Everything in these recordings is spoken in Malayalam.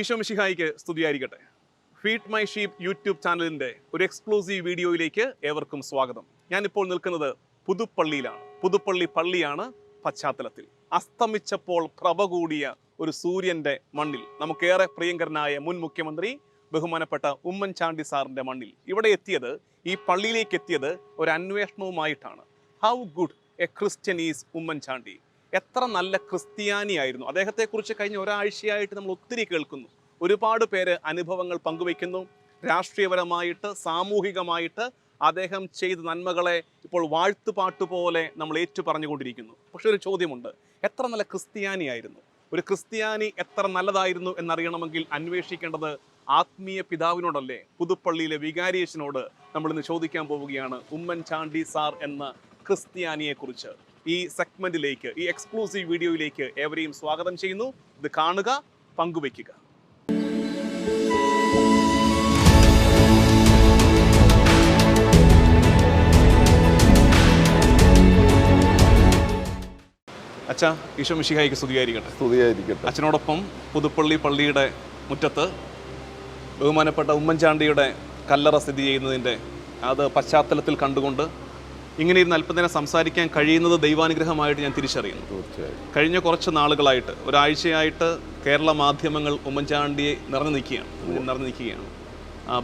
ഈശോ മിഷിഹായിക്ക് സ്തുതിയായിരിക്കട്ടെ. ഫീഡ് മൈ ഷീപ്പ് യൂട്യൂബ് ചാനലിന്റെ ഒരു എക്സ്ക്ലൂസീവ് വീഡിയോയിലേക്ക് ഏവർക്കും സ്വാഗതം. ഞാനിപ്പോൾ നിൽക്കുന്നത് പുതുപ്പള്ളിയിലാണ്. പുതുപ്പള്ളി പള്ളിയാണ് പശ്ചാത്തലത്തിൽ. അസ്തമിച്ചപ്പോൾ പ്രഭ കൂടിയ ഒരു സൂര്യന്റെ മണ്ണിൽ നമുക്കേറെ പ്രിയങ്കരനായ മുൻ മുഖ്യമന്ത്രി ബഹുമാനപ്പെട്ട ഉമ്മൻചാണ്ടി സാറിന്റെ മണ്ണിൽ. ഇവിടെ എത്തിയത് ഈ പള്ളിയിലേക്ക് എത്തിയത് ഒരു അന്വേഷണവുമായിട്ടാണ്. How good a Christian is Oommen Chandy? എത്ര നല്ല ക്രിസ്ത്യാനിയായിരുന്നു. അദ്ദേഹത്തെക്കുറിച്ച് കഴിഞ്ഞ ഒരാഴ്ചയായിട്ട് നമ്മൾ ഒത്തിരി കേൾക്കുന്നു. ഒരുപാട് പേര് അനുഭവങ്ങൾ പങ്കുവയ്ക്കുന്നു. രാഷ്ട്രീയപരമായിട്ട് സാമൂഹികമായിട്ട് അദ്ദേഹം ചെയ്ത നന്മകളെ ഇപ്പോൾ വാഴ്ത്തുപാട്ട് പോലെ നമ്മൾ ഏറ്റു പറഞ്ഞുകൊണ്ടിരിക്കുന്നു പക്ഷെ ഒരു ചോദ്യമുണ്ട്. എത്ര നല്ല ക്രിസ്ത്യാനിയായിരുന്നു? ഒരു ക്രിസ്ത്യാനി എത്ര നല്ലതായിരുന്നു എന്നറിയണമെങ്കിൽ അന്വേഷിക്കേണ്ടത് ആത്മീയ പിതാവിനോടല്ലേ? പുതുപ്പള്ളിയിലെ വികാരിയേശനോട് നമ്മൾ ഇന്ന് ചോദിക്കാൻ പോവുകയാണ്. ഉമ്മൻചാണ്ടി സാർ എന്ന ക്രിസ്ത്യാനിയെക്കുറിച്ച്. ഈ സെഗ്മെന്റിലേക്ക് ഈ എക്സ്ക്ലൂസീവ് വീഡിയോയിലേക്ക് ഏവരെയും സ്വാഗതം ചെയ്യുന്നു. ഇത് കാണുക പങ്കുവയ്ക്കുക. അച്ഛാ ഈശോ മിഷിഹായിക്ക് സ്തുതിയായിരിക്കട്ടെ. സ്തുതിയായിരിക്കട്ടെ. അച്ഛനോടൊപ്പം പുതുപ്പള്ളി പള്ളിയുടെ മുറ്റത്ത് ബഹുമാനപ്പെട്ട ഉമ്മൻചാണ്ടിയുടെ കല്ലറ സ്ഥിതി ചെയ്യുന്നതിന്റെ അത് പശ്ചാത്തലത്തിൽ കണ്ടുകൊണ്ട് ഇങ്ങനെ ഇരുന്ന് അല്പനേരം സംസാരിക്കാൻ കഴിയുന്നത് ദൈവാനുഗ്രഹമായിട്ട് ഞാൻ തിരിച്ചറിയുന്നു. കഴിഞ്ഞ കുറച്ച് നാളുകളായിട്ട് ഒരാഴ്ചയായിട്ട് കേരള മാധ്യമങ്ങൾ ഉമ്മൻചാണ്ടിയെ നിറഞ്ഞു നിൽക്കുകയാണ്. നിറഞ്ഞു നിൽക്കുകയാണ്.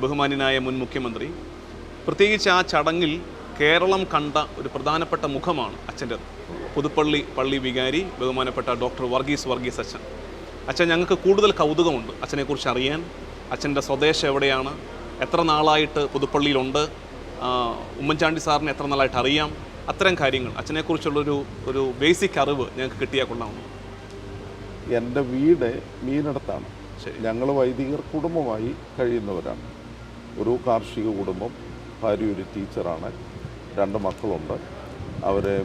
ബഹുമാന്യനായ മുൻ മുഖ്യമന്ത്രി. പ്രത്യേകിച്ച് ആ ചടങ്ങിൽ കേരളം കണ്ട ഒരു പ്രധാനപ്പെട്ട മുഖമാണ് അച്ഛന്റെ പുതുപ്പള്ളി പള്ളി വികാരി ബഹുമാനപ്പെട്ട ഡോക്ടർ വർഗീസ് വർഗീസ് അച്ഛൻ. അച്ഛൻ ഞങ്ങൾക്ക് കൂടുതൽ കൗതുകമുണ്ട് അച്ഛനെക്കുറിച്ച് അറിയാൻ. അച്ഛന്റെ സ്വദേശം എവിടെയാണ്? എത്ര നാളായിട്ട് പുതുപ്പള്ളിയിലുണ്ട്? ഉമ്മൻചാണ്ടി സാറിനെ എത്ര നാളായിട്ട് അറിയാം? അത്തരം കാര്യങ്ങൾ അച്ഛനെക്കുറിച്ചുള്ളൊരു ഒരു ബേസിക് അറിവ് ഞങ്ങൾക്ക് കിട്ടിയാൽ കൊള്ളാമെന്ന് എന്റെ വീട് മീനടത്താണ്. ഞങ്ങൾ വൈദികർ കുടുംബമായി കഴിയുന്നവരാണ്. ഒരു കാർഷിക കുടുംബം ഭാര്യ ഒരു ടീച്ചറാണ് രണ്ട് മക്കളുണ്ട്. അവരെ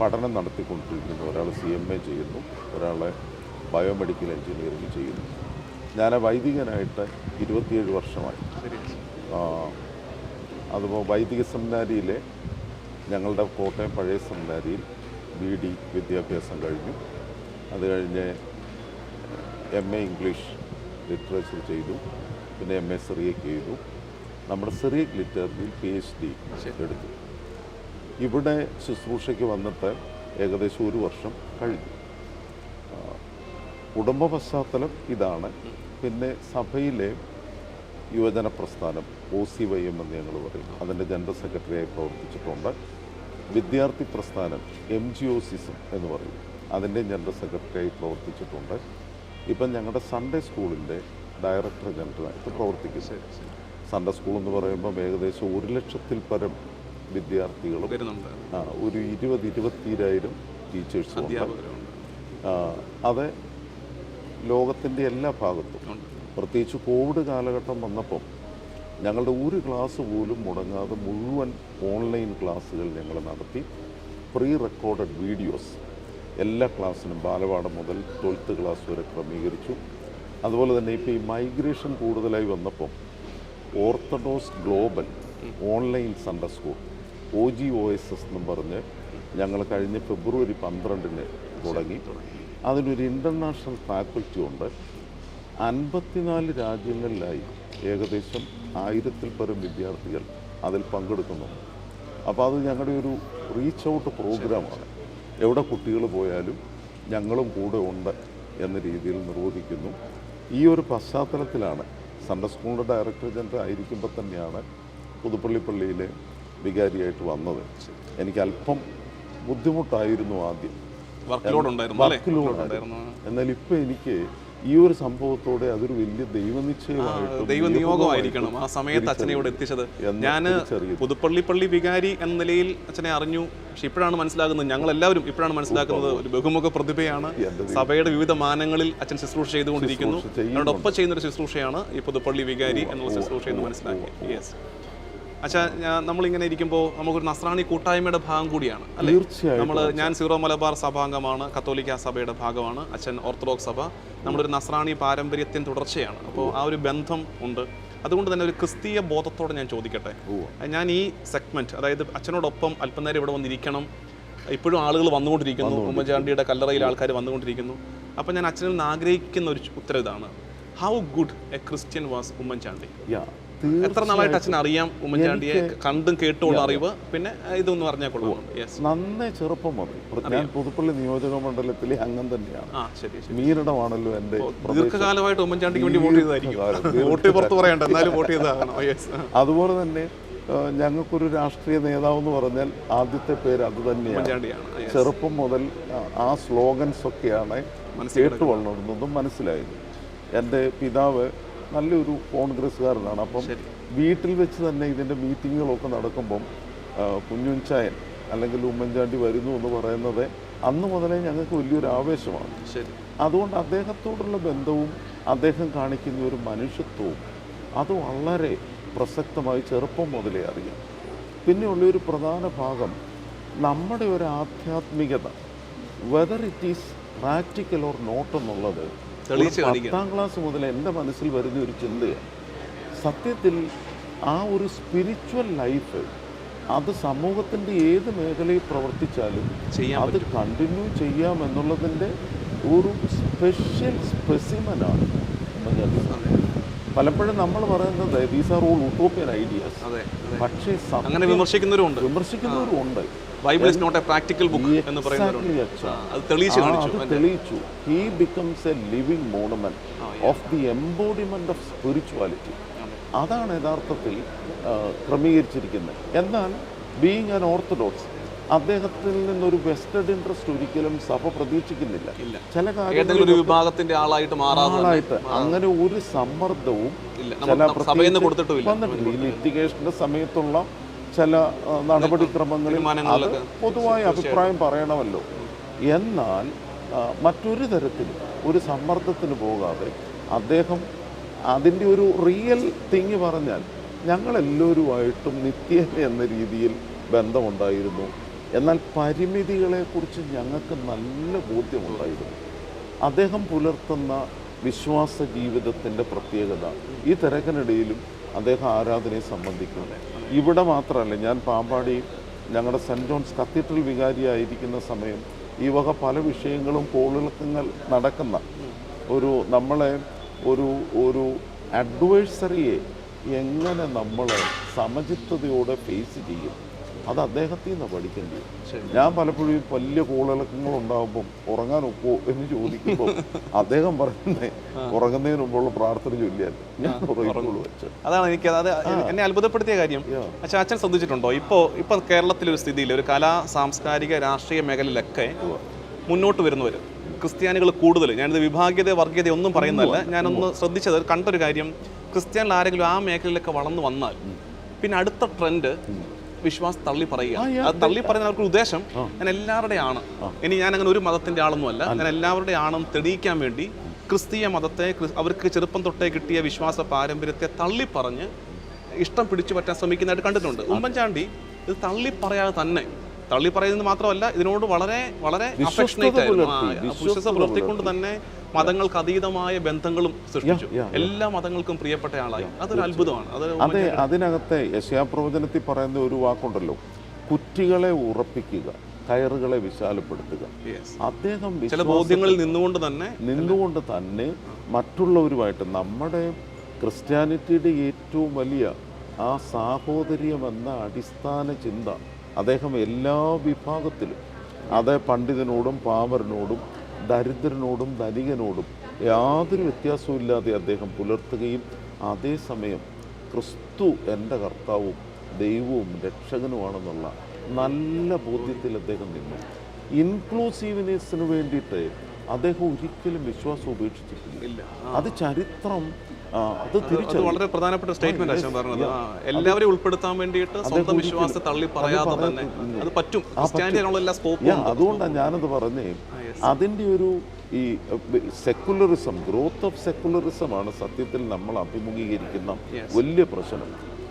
പഠനം നടത്തിക്കൊണ്ടിരിക്കുന്നു. ഒരാൾ സി എം എ ചെയ്യുന്നു ഒരാൾ ബയോമെഡിക്കൽ എഞ്ചിനീയറിംഗ് ചെയ്യുന്നു. ഞാൻ വൈദികനായിട്ട് ഇരുപത്തിയേഴ് വർഷമായി. അതുപോലെ വൈദിക സെമിനാരിയിലെ ഞങ്ങളുടെ കോട്ടയം പഴയ സെമിനാരിയിൽ ബി ഡി വിദ്യാഭ്യാസം കഴിഞ്ഞു. അത് കഴിഞ്ഞ് എം എ ഇംഗ്ലീഷ് ലിറ്ററേച്ചർ ചെയ്തു. പിന്നെ എം എ സിറിയക്ക് ചെയ്തു. നമ്മുടെ സിറിയക് ലിറ്ററിൽ പി എച്ച് ഡി എടുത്തു. ഇവിടെ ശുശ്രൂഷയ്ക്ക് വന്നിട്ട് ഏകദേശം ഒരു വർഷം കഴിഞ്ഞു. കുടുംബ പശ്ചാത്തലം ഇതാണ്. പിന്നെ സഭയിലെ യുവജന പ്രസ്ഥാനം ഒ സി വൈ എം എന്ന് ഞങ്ങൾ പറയും അതിന്റെ ജനറൽ സെക്രട്ടറിയായി പ്രവർത്തിച്ചിട്ടുണ്ട്. വിദ്യാർത്ഥി പ്രസ്ഥാനം എം ജി ഒ സിസം എന്ന് പറയും. അതിന്റെ ജനറൽ സെക്രട്ടറിയായി പ്രവർത്തിച്ചിട്ടുണ്ട്. ഇപ്പം ഞങ്ങളുടെ സൺഡേ സ്കൂളിന്റെ ഡയറക്ടർ ജനറലായിട്ട് പ്രവർത്തിക്കുന്നു. സൺഡേ സ്കൂൾ എന്ന് പറയുമ്പം ഏകദേശം ഒരു ലക്ഷത്തിൽ പരം വിദ്യാർത്ഥികളും ആ, ഒരു ഇരുപത് ഇരുപത്തിരായിരം ടീച്ചേഴ്സും അത് ലോകത്തിന്റെ എല്ലാ ഭാഗത്തും. പ്രത്യേകിച്ച് കോവിഡ് കാലഘട്ടം വന്നപ്പം ഞങ്ങളുടെ ഒരു ക്ലാസ് പോലും മുടങ്ങാതെ മുഴുവൻ ഓൺലൈൻ ക്ലാസ്സുകൾ ഞങ്ങൾ നടത്തി. പ്രീ റെക്കോർഡഡ് വീഡിയോസ് എല്ലാ ക്ലാസ്സിനും ബാലപാഠം മുതൽ ട്വൽത്ത് ക്ലാസ് വരെ ക്രമീകരിച്ചു. അതുപോലെ തന്നെ ഇപ്പോൾ ഈ മൈഗ്രേഷൻ കൂടുതലായി വന്നപ്പോൾ orthodox global online Sunday school O G O S S എന്നും പറഞ്ഞ് ഞങ്ങൾ കഴിഞ്ഞ ഫെബ്രുവരി പന്ത്രണ്ടിന് തുടങ്ങി. അതിനൊരു ഇന്റർനാഷണൽ ഫാക്കൽറ്റി ഉണ്ട്. അൻപത്തിനാല് രാജ്യങ്ങളിലായി ഏകദേശം ആയിരത്തിൽ പരം വിദ്യാർത്ഥികൾ അതിൽ പങ്കെടുക്കുന്നുണ്ട് അപ്പോൾ അത് ഞങ്ങളുടെ ഒരു റീച്ച് ഔട്ട് പ്രോഗ്രാമാണ്. എവിടെ കുട്ടികൾ പോയാലും ഞങ്ങളും കൂടെ ഉണ്ട് എന്ന രീതിയിൽ നിർവഹിക്കുന്നു. ഈ ഒരു പശ്ചാത്തലത്തിലാണ് സൺഡേ സ്കൂളിന്റെ ഡയറക്ടർ ജനറൽ ആയിരിക്കുമ്പോൾ തന്നെയാണ് പുതുപ്പള്ളിപ്പള്ളിയിലെ വികാരിയായിട്ട് വന്നത്. എനിക്ക് അല്പം ബുദ്ധിമുട്ടായിരുന്നു ആദ്യം. വർക്ക് ലോഡ് ഉണ്ടായിരുന്നു. എന്നാൽ ഇപ്പം എനിക്ക് ഈ ഒരു സംഭവത്തോടെ അതൊരു വലിയ ദൈവനിശ്ചയമായിട്ട് ദൈവ നിയോഗമായിരിക്കണം ആ സമയത്ത് അച്ഛനെ ഇവിടെ എത്തിച്ചത്. ഞാൻ. പുതുപ്പള്ളി പള്ളി വികാരി എന്ന നിലയിൽ അച്ഛനെ അറിഞ്ഞു. പക്ഷെ ഇപ്പോഴാണ് മനസ്സിലാകുന്നത് ഞങ്ങൾ എല്ലാവരും ഇപ്പോഴാണ് മനസ്സിലാക്കുന്നത് ഒരു ബഹുമുഖ പ്രതിഭയാണ്. സഭയുടെ വിവിധ മാനങ്ങളിൽ അച്ഛൻ ശുശ്രൂഷ ചെയ്തുകൊണ്ടിരിക്കുന്നു. അവരോടൊപ്പം. ചെയ്യുന്ന ഒരു ശുശ്രൂഷയാണ് ഈ പുതുപ്പള്ളി വികാരി എന്നുള്ള ശുശ്രൂഷ എന്ന് മനസ്സിലാക്കി. യെസ് അച്ഛാ നമ്മൾ നമ്മളിങ്ങനെ ഇരിക്കുമ്പോൾ നമുക്കൊരു നസ്രാണി കൂട്ടായ്മയുടെ ഭാഗം കൂടിയാണ് അല്ലേ? നമ്മൾ ഞാൻ സീറോ മലബാർ സഭാംഗമാണ് കത്തോലിക്ക സഭയുടെ ഭാഗമാണ് അച്ഛൻ ഓർത്തഡോക്സ് സഭ. നമ്മളൊരു നസ്രാണി പാരമ്പര്യത്തിൻ തുടർച്ചയാണ്. അപ്പോൾ ആ ഒരു ബന്ധം ഉണ്ട്. അതുകൊണ്ട് തന്നെ ഒരു ക്രിസ്തീയ ബോധത്തോടെ ഞാൻ ചോദിക്കട്ടെ? ഞാൻ ഈ സെഗ്മെന്റ് അതായത് അച്ഛനോടൊപ്പം അല്പനേരം ഇവിടെ വന്നിരിക്കണം ഇപ്പോഴും ആളുകൾ വന്നുകൊണ്ടിരിക്കുന്നു ഉമ്മൻചാണ്ടിയുടെ കല്ലറയിൽ ആൾക്കാർ വന്നുകൊണ്ടിരിക്കുന്നു. അപ്പം ഞാൻ അച്ഛനിൽ നിന്ന് ആഗ്രഹിക്കുന്ന ഒരു ഉത്തരം ഇതാണ്. How good a Christian was Oommen Chandy? എത്ര നാളായിട്ട് അച്ഛൻ അറിയാം ഉമ്മൻചാണ്ടിയെ? കണ്ടും കേട്ടുള്ള അറിവ്. പിന്നെ ഇതൊന്നും പറഞ്ഞാൽ കൊള്ളാം. നന്നേ ചെറുപ്പം മുതൽ ഞാൻ പുതുപ്പള്ളി നിയോജക മണ്ഡലത്തിലെ അംഗം തന്നെയാണ്. ആ എന്റെ ദീർഘകാലമായിട്ട് ഉമ്മൻചാണ്ടിക്ക് വേണ്ടി വോട്ട് ചെയ്തായിരിക്കും വോട്ട് പുറത്ത് പറയണ്ട. എന്നാലും വോട്ട് ചെയ്തതാകണം. യെസ് അതുപോലെ തന്നെ ഞങ്ങൾക്കൊരു രാഷ്ട്രീയ നേതാവ് എന്ന് പറഞ്ഞാൽ ആദ്യത്തെ പേര് അത് തന്നെയാണ്. ഉമ്മൻചാണ്ടിയാണ്. ചെറുപ്പം മുതൽ ആ, ആ സ്ലോഗൻസ് ഒക്കെയാണ് കേട്ടു വളർന്നതും മനസ്സിലായത്. എന്റെ പിതാവ് നല്ലൊരു കോൺഗ്രസ്സുകാരനാണ്. അപ്പം വീട്ടിൽ വെച്ച് തന്നെ ഇതിന്റെ മീറ്റിങ്ങുകളൊക്കെ നടക്കുമ്പം ആ, കുഞ്ഞുഞ്ചായൻ അല്ലെങ്കിൽ ഉമ്മൻചാണ്ടി വരുന്നു എന്ന് പറയുന്നത് അന്ന് മുതലേ ഞങ്ങൾക്ക് വലിയൊരു ആവേശമാണ്. ശരി. അതുകൊണ്ട് അദ്ദേഹത്തോടുള്ള ബന്ധവും അദ്ദേഹം കാണിക്കുന്ന ഒരു മനുഷ്യത്വവും അത് വളരെ പ്രസക്തമായി ചെറുപ്പം മുതലേ അറിയാം. പിന്നെയുള്ള ഒരു പ്രധാന ഭാഗം നമ്മുടെ ഒരു ആധ്യാത്മികത whether it is practical or not എന്നുള്ളത് തെളിയിച്ച്. പത്താം ക്ലാസ് മുതൽ എന്റെ മനസ്സിൽ വരുന്ന ഒരു ചിന്തയാണ് സത്യത്തിൽ ആ ഒരു സ്പിരിച്വൽ ലൈഫ് അത് സമൂഹത്തിന്റെ ഏത് മേഖലയിൽ പ്രവർത്തിച്ചാലും അത് കണ്ടിന്യൂ ചെയ്യാം എന്നുള്ളതിന്റെ ഒരു സ്പെഷ്യൽ സ്പെസിമനാണ് പലപ്പോഴും നമ്മൾ പറയുന്നത് these are all utopian ideas പക്ഷേ അങ്ങനെ വിമർശിക്കുന്നവരും വിമർശിക്കുന്നവരുണ്ട് വിമർശിക്കുന്നവരും ഉണ്ട്. Bible is not a practical book എന്ന് Exactly, അത് തെളിയിച്ചു കാണിച്ചു തെളിയിച്ചു. He becomes a living monument of the embodiment of spirituality അതാണ് യഥാർത്ഥത്തിൽ ക്രമീകരിച്ചിരിക്കുന്നത്. എന്നാൽ ബീങ് ആൻ ഓർത്തഡോക്സ് അദ്ദേഹത്തിൽ നിന്നൊരു വെസ്റ്റഡ് ഇൻട്രസ്റ്റ് ഒരിക്കലും സഭ പ്രതീക്ഷിക്കുന്നില്ല. ചില ഒരു വിഭാഗത്തിന്റെ ആളായിട്ട് ആളായിട്ട് അങ്ങനെ ഒരു സമ്മർദ്ദവും വന്നിട്ടില്ല. ഈ ലിറ്റിഗേഷന്റെ സമയത്തുള്ള ചില നടപടിക്രമങ്ങളിൽ അത് പൊതുവായ അഭിപ്രായം പറയണമല്ലോ. എന്നാൽ മറ്റൊരു തരത്തിൽ ഒരു സമ്മർദ്ദത്തിന് പോകാതെ അദ്ദേഹം അതിന്റെ ഒരു റിയൽ തിങ് പറഞ്ഞാൽ ഞങ്ങളെല്ലാവരുമായിട്ടും നിത്യേന എന്ന രീതിയിൽ ബന്ധമുണ്ടായിരുന്നു. എന്നാൽ പരിമിതികളെക്കുറിച്ച് ഞങ്ങൾക്ക് നല്ല ബോധ്യമുണ്ടായിരുന്നു. അദ്ദേഹം പുലർത്തുന്ന വിശ്വാസ ജീവിതത്തിന്റെ പ്രത്യേകത ഈ തിരക്കിനിടയിലും അദ്ദേഹം ആരാധനയെ സംബന്ധിക്കുന്നു ഇവിടെ മാത്രമല്ല ഞാൻ പാമ്പാടി ഞങ്ങളുടെ സെന്റ് ജോൺസ് കത്തീഡ്രൽ വികാരിയായിരിക്കുന്ന സമയം ഈ വക പല വിഷയങ്ങളും കോളിളക്കങ്ങൾ നടക്കുന്ന ഒരു നമ്മളെ ഒരു ഒരു അഡ്വേഴ്സറിയെ എങ്ങനെ നമ്മൾ സമചിത്തതയോടെ ഫേസ് ചെയ്യും? അത് അദ്ദേഹത്തിൽ നിന്ന് പഠിക്കേണ്ടത്. ഞാൻ പലപ്പോഴും വലിയ കോളിളക്കങ്ങൾ ഉണ്ടാകുമ്പം ഉറങ്ങാൻ ഒക്കുമോ എന്ന് ചോദിക്കുമ്പോൾ അദ്ദേഹം പറയുന്നത് ഉറങ്ങുന്നതിന് മുമ്പുള്ള പ്രാർത്ഥന ചൊല്ലിയാൽ ഞാൻ അതാണ് എനിക്ക് അത് എന്നെ അത്ഭുതപ്പെടുത്തിയ കാര്യം. പക്ഷെ അച്ഛൻ ശ്രദ്ധിച്ചിട്ടുണ്ടോ? ഇപ്പോൾ ഇപ്പോൾ കേരളത്തിലെ ഒരു സ്ഥിതിയിൽ ഒരു കലാ സാംസ്കാരിക രാഷ്ട്രീയ മേഖലയിലൊക്കെ മുന്നോട്ട് വരുന്നവർ ക്രിസ്ത്യാനികൾ കൂടുതൽ ഞാനിത് വിഭാഗ്യത വർഗീയത ഒന്നും പറയുന്നതല്ല. ഞാനൊന്ന് ശ്രദ്ധിച്ചത് കണ്ടൊരു കാര്യം ക്രിസ്ത്യാനികൾ ആരെങ്കിലും ആ മേഖലയിലൊക്കെ വളർന്നു വന്നാൽ പിന്നെ അടുത്ത ട്രെൻഡ് വിശ്വാസം തള്ളി പറയുക. അത് തള്ളി പറയുന്ന അവർക്ക് ഉദ്ദേശം. ഞാൻ എല്ലാവരുടെയാണ് ഇനി ഞാൻ അങ്ങനെ ഒരു മതത്തിന്റെ ആളൊന്നും അല്ല. ഞാൻ എല്ലാവരുടെ ആണെന്ന് തെളിയിക്കാൻ വേണ്ടി ക്രിസ്തീയ മതത്തെ അവർക്ക് ചെറുപ്പം തൊട്ടേ കിട്ടിയ വിശ്വാസ പാരമ്പര്യത്തെ തള്ളി പറഞ്ഞ് ഇഷ്ടം പിടിച്ചു പറ്റാൻ ശ്രമിക്കുന്നതായിട്ട് കണ്ടിട്ടുണ്ട്. ഉമ്മൻചാണ്ടി ഇത് തള്ളി പറയാതെ തന്നെ തള്ളി പറയുന്നത് മാത്രമല്ല ഇതിനോട് വളരെ വളരെ വിശ്വസ ആയിരുന്നു. വിശ്വസ്ത പുലർത്തിക്കൊണ്ട് തന്നെ മതങ്ങൾക്ക് അതീതമായ ബന്ധങ്ങളും സൃഷ്ടിച്ചു. എല്ലാ മതങ്ങൾക്കും പ്രിയപ്പെട്ട ആളായി. അതൊരു അത്ഭുതമാണ്. അത് അതെ അതിനകത്തെ യശയാപ്രവചനത്തിൽ പറയുന്ന ഒരു വാക്കുണ്ടല്ലോ. കുറ്റികളെ ഉറപ്പിക്കുക കയറുകളെ വിശാലപ്പെടുത്തുക. അദ്ദേഹം ചില വിശ്വാസ- ബോധ്യങ്ങളിൽ നിന്നുകൊണ്ട് തന്നെ നിന്നുകൊണ്ട് തന്നെ മറ്റുള്ളവരുമായിട്ട് നമ്മുടെ ക്രിസ്ത്യാനിറ്റിയുടെ ഏറ്റവും വലിയ ആ സാഹോദര്യം എന്ന അടിസ്ഥാന ചിന്ത അദ്ദേഹം എല്ലാ വിഭാഗത്തിലും അത് പണ്ഡിതനോടും പാമരനോടും ദരിദ്രനോടും ധനികനോടും യാതൊരു വ്യത്യാസവും ഇല്ലാതെ അദ്ദേഹം പുലർത്തുകയും അതേസമയം ക്രിസ്തു എന്റെ കർത്താവും ദൈവവും രക്ഷകനുമാണെന്നുള്ള നല്ല ബോധ്യത്തിൽ അദ്ദേഹം നിന്നു. ഇൻക്ലൂസീവ്നെസ്സിന് വേണ്ടിയിട്ട് അദ്ദേഹം ഒരിക്കലും വിശ്വാസം ഉപേക്ഷിച്ചിട്ടില്ല. അത് ചരിത്രം അത് തിരിച്ചറിയും. വളരെ പ്രധാനപ്പെട്ട സ്റ്റേറ്റ്മെന്റ് അച്ഛൻ പറഞ്ഞത്. എല്ലാവരെയും ഉൾപ്പെടുത്താൻ വേണ്ടിയിട്ട് സ്വന്തം വിശ്വാസത്തെ തള്ളി പറയാതെ തന്നെ അത് പറ്റും. എല്ലാ സ്കോപ്പും അതുകൊണ്ടാണ് ഞാനത് പറഞ്ഞേ. അതിന്റെ ഒരു ഈ സെക്കുലറിസം ഗ്രോത്ത് ഓഫ് സെക്കുലറിസം ആണ് സത്യത്തിൽ നമ്മൾ അഭിമുഖീകരിക്കുന്ന വലിയ പ്രശ്നം.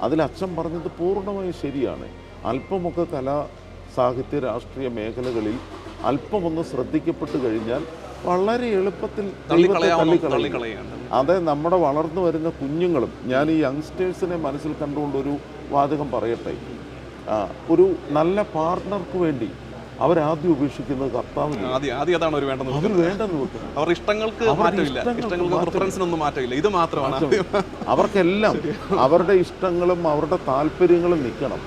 അതിൽ അച്ഛൻ പറഞ്ഞത് പൂർണമായും ശരിയാണ്. അല്പമൊക്കെ കലാ സാഹിത്യ രാഷ്ട്രീയ മേഖലകളിൽ അല്പമൊന്ന് ശ്രദ്ധിക്കപ്പെട്ട് കഴിഞ്ഞാൽ വളരെ എളുപ്പത്തിൽ അതെ തള്ളിക്കളയാണ് നമ്മുടെ വളർന്നു വരുന്ന കുഞ്ഞുങ്ങളും ഞാൻ ഈ യങ്സ്റ്റേഴ്സിനെ മനസ്സിൽ കണ്ടുകൊണ്ടൊരു വാചകം പറയട്ടെ. ഒരു നല്ല പാർട്ട്ണർക്ക് വേണ്ടി അവരാദ്യം ഉപേക്ഷിക്കുന്നത് കർത്താവ് അവർ വേണ്ടെന്ന് അവരുടെ ഇഷ്ടങ്ങൾക്ക് മാറ്റമില്ല. മാറ്റമില്ല. ഇത് മാത്രമാണ് അവർക്കെല്ലാം അവരുടെ ഇഷ്ടങ്ങളും അവരുടെ താല്പര്യങ്ങളും നിൽക്കണം.